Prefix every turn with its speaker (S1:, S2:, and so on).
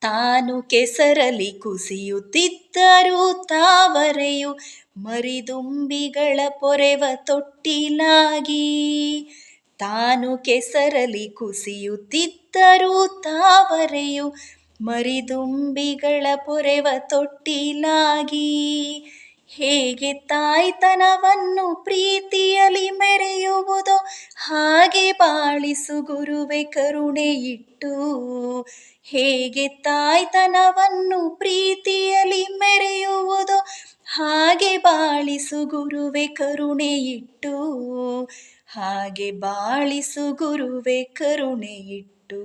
S1: ತಾನು ಕೆಸರಲಿ ಕುಸಿಯುತ್ತಿದ್ದರೂ ತಾವರೆಯು ಮರಿದುಂಬಿಗಳ ಪೊರೆವ ತೊಟ್ಟಿಲಾಗಿ. ತಾನು ಕೆಸರಲಿ ಕುಸಿಯುತ್ತಿದ್ದರೂ ತಾವರೆಯು ಮರಿದುಂಬಿಗಳ ಪೊರೆವ ತೊಟ್ಟಿಲಾಗಿ. ಹೇಗೆ ತಾಯ್ತನವನ್ನು ಪ್ರೀತಿಯಲಿ ಮೆರೆಯುವುದೋ ಬಾಳಿಸು ಗುರುವೆ ಕರುಣೆ ಇಟ್ಟು ಹೇಗೆ ತಾಯ್ತನವನ್ನು ಪ್ರೀತಿಯಲ್ಲಿ ಮೆರೆಯುವುದು ಹಾಗೆ ಬಾಳಿಸು ಗುರುವೆ ಕರುಣೆ ಇಟ್ಟು ಹಾಗೆ ಬಾಳಿಸು ಗುರುವೆ ಕರುಣೆ ಇಟ್ಟು